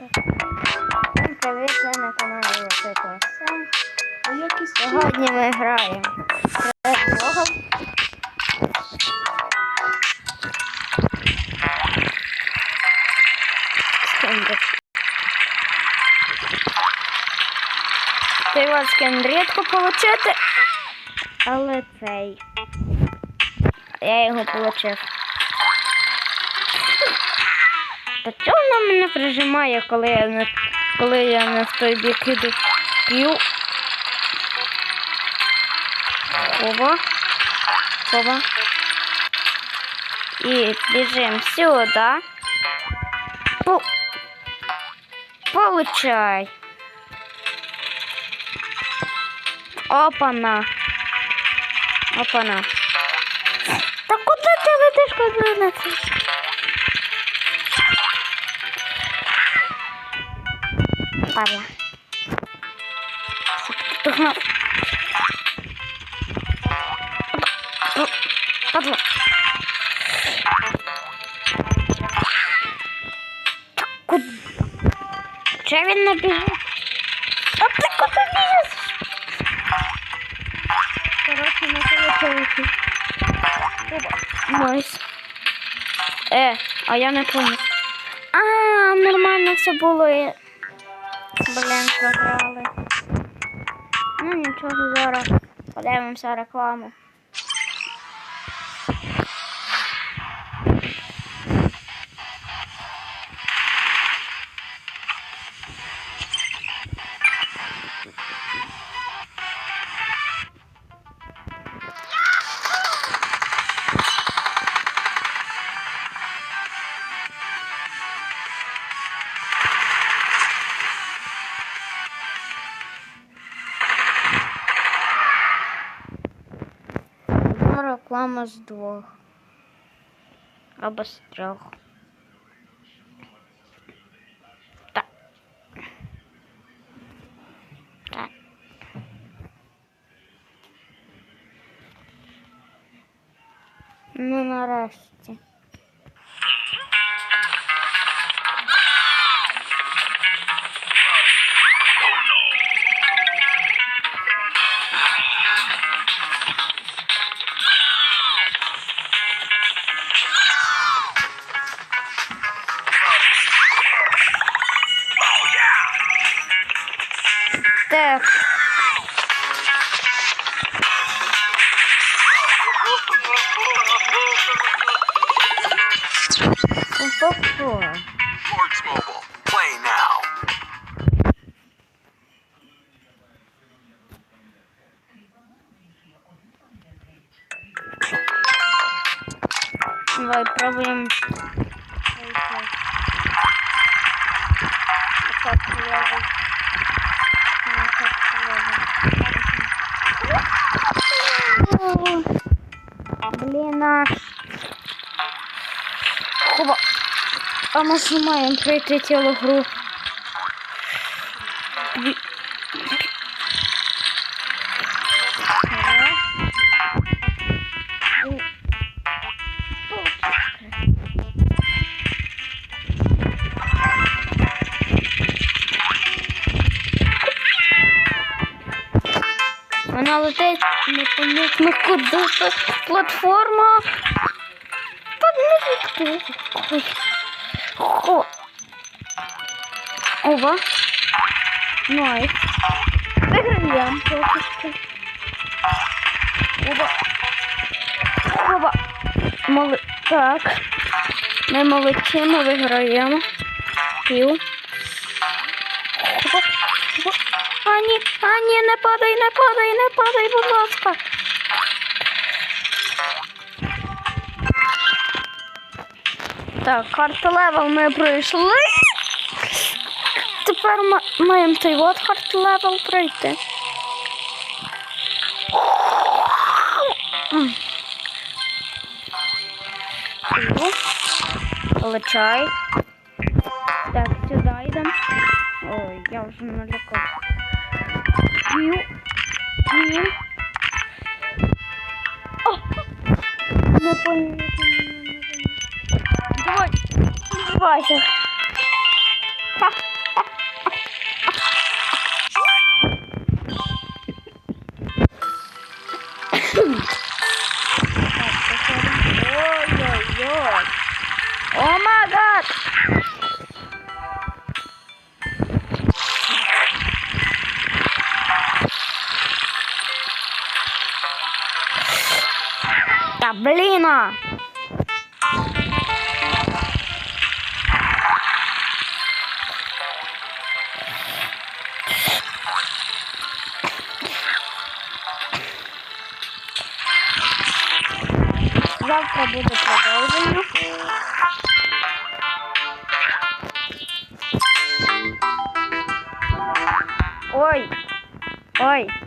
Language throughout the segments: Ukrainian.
Всім привіт, ви на каналі як із Сьогодні ми граємо. Перед Богом. Скендер. Цей от рідко получити, але цей. Я його получив. Та чого вона мене прижимає, коли я не, коли я не в той бік іду? П'ю. Оба. Оба. І біжимо сюди. Пу... Получай. Опана. Опана. Та куди ти летиш, куди летиш? Падла. Погнав. Падла. Куди? Чи він не біжить? А ти куди біжиш? Коротше, не получилось. Найс. Е, а я не помню. А, нормально все було. Блін, програли. Ну нічого, зараз подивимося рекламу. Реклама з двох. Або з трьох. Так. Так. Ну, нарешті. Так. Попо. Sports Mobile. Play now. Давай пробуем. Блин, А... Хоба. А ми ж не маємо пройти цілу гру. Куди це платформа. Відкрити. Ой. Хо. Ова. Найс. Виграємо поки що. Оба. Оба. Моли... Так. Ми молодці, ми виграємо. Пів. А ні, не падай, не падай, не падай, будь ласка. Так, карта левел ми пройшли. Тепер ми маємо цей от карт левел пройти. Получай. Так, сюди йдемо. Ой, я вже налякався. П'ю. П'ю. О! Не поняла. Давай. Давайте. Ха. Вот! Блін! а! Завтра буде продовження. Ой. Ой.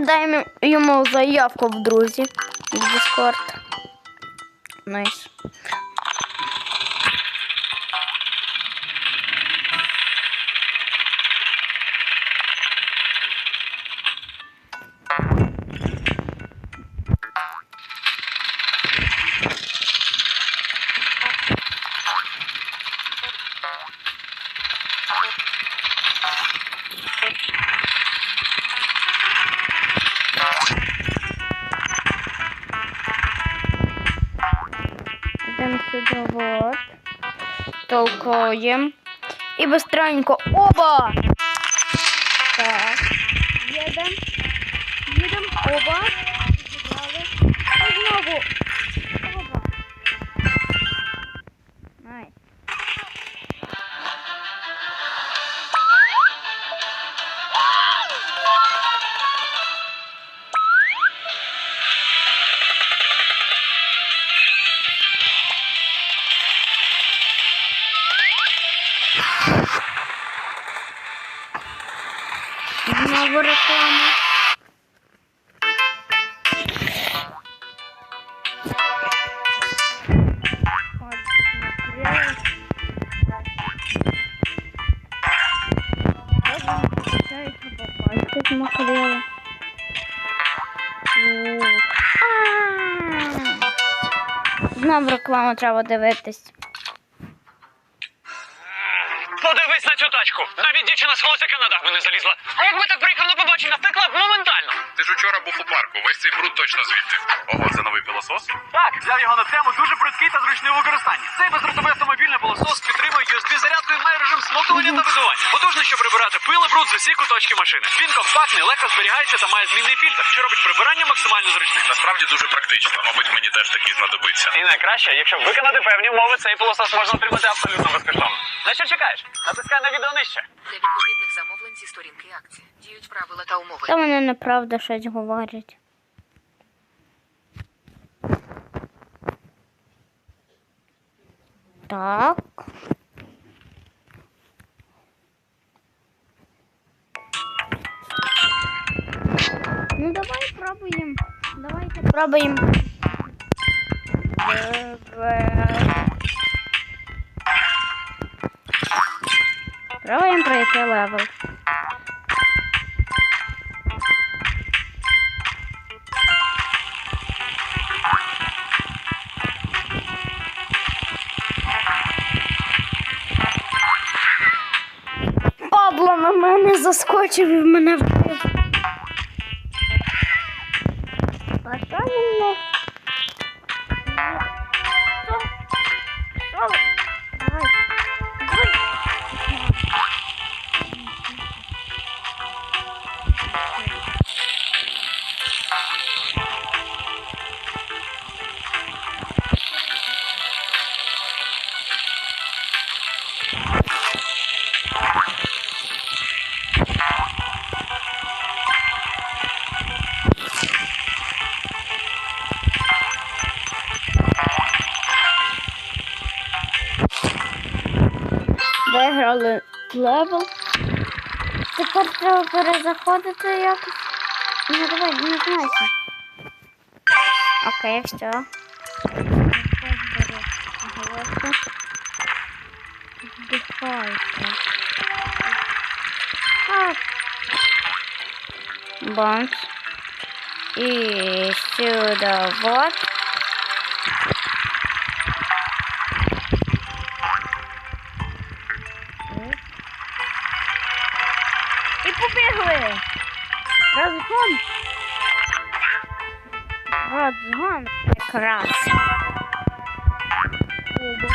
Кидаємо йому заявку в друзі в Discord. Найс. І быстренько. Оба! Так. Їдем. Їдем. Оба. Знову реклама. От, накрили. От, включається попасть, змокрили. Ух. А. Знову рекламу треба дивитись. Тачку. Навіть дівчина з холостяка на дах би не залізла. А якби так приїхав на побачення, втекла б моментально. Ти ж учора був у парку, весь цей бруд точно звідти. Ого, це новий пилосос? Так, взяв його на тему дуже прудкий та зручний у використанні. Цей бездротовий автомобільний пилосос підтримує USB зарядку і має режим смоктування та видування. Потужний, щоб прибирати пил і бруд з усіх куточків машини. Він компактний, легко зберігається та має змінний фільтр, що робить прибирання максимально зручним. Насправді дуже практично. Мабуть, мені теж такий знадобиться. І найкраще, якщо виконати певні умови, цей пилосос можна отримати абсолютно безкоштовно. На що чекаєш? Натискай на відео нижче. Для відповідних замовлень зі сторінки акції діють правила та умови. Та вони неправда щось говорять. Так. Ну давай пробуємо. Давайте пробуємо. Пробуємо пройти левел. Падла на мене заскочив і мене вбив. А що він не... Виграли левел. Тепер треба перезаходити якось. Ну давай, не знайся. Окей, все. Бонс. И сюда вот. Оба.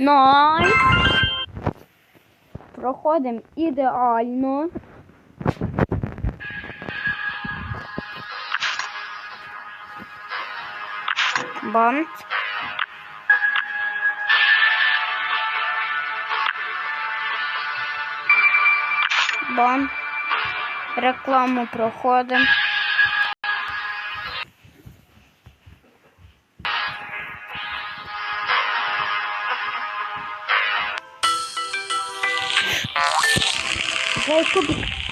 Найс! Проходимо ідеально. Бант. Бан. Рекламу проходимо. Дай кубик.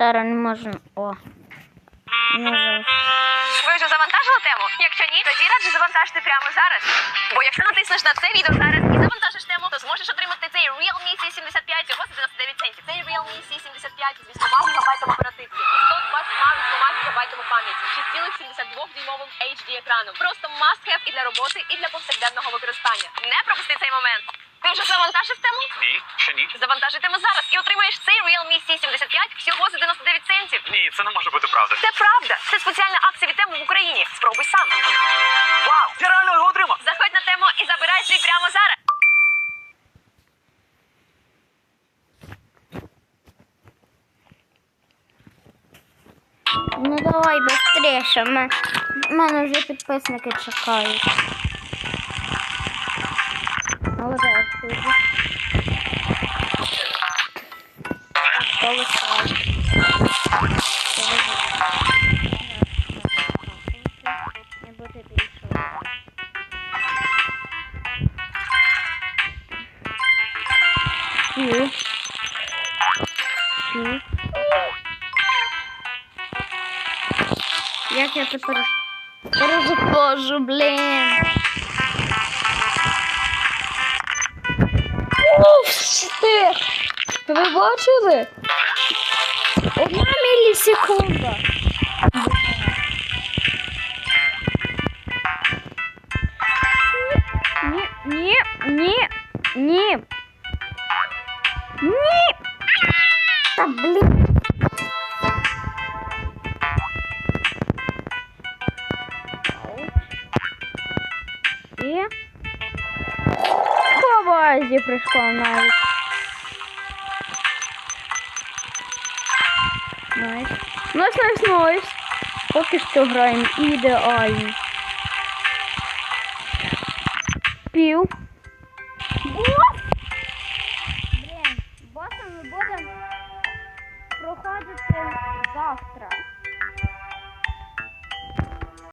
Зараз не можна. О. Не. Ви вже завантажили тему? Якщо ні, тоді раджу завантажити прямо зараз. Бо якщо натиснеш на це відео зараз і завантажиш тему, то зможеш отримати цей Realme C75 всього за 99 центів. Цей Realme C75 з 8 гігабайтом оперативки і 128 гігабайтами пам'яті, 6,72 дюймовим HD екраном. Просто must have і для роботи, і для повсякденного використання. Не пропусти цей момент. Ти вже завантажив тему? Ні, ще ні. Завантажуй тему зараз і отримаєш цей Realme C75 всього за 99 центів. Ні, це не може бути правда. Це правда. Це спеціальна акція від тему в Україні. Спробуй сам. Вау! Я реально його отримав! Заходь на тему і забирай свій прямо зараз. Ну давай быстріше. Ме- мене вже підписники чекають. Полисав. Не буде більше. Пів. Пів. Як я тепер перезаходжу, блін. Уф, Ви бачили? Одна мілісекунда. Ні, ні, ні, ні. Ні. Та блін. І по базі прийшло навіть. Найс. Найс, найс, найс. Поки що граємо ідеально. Пів.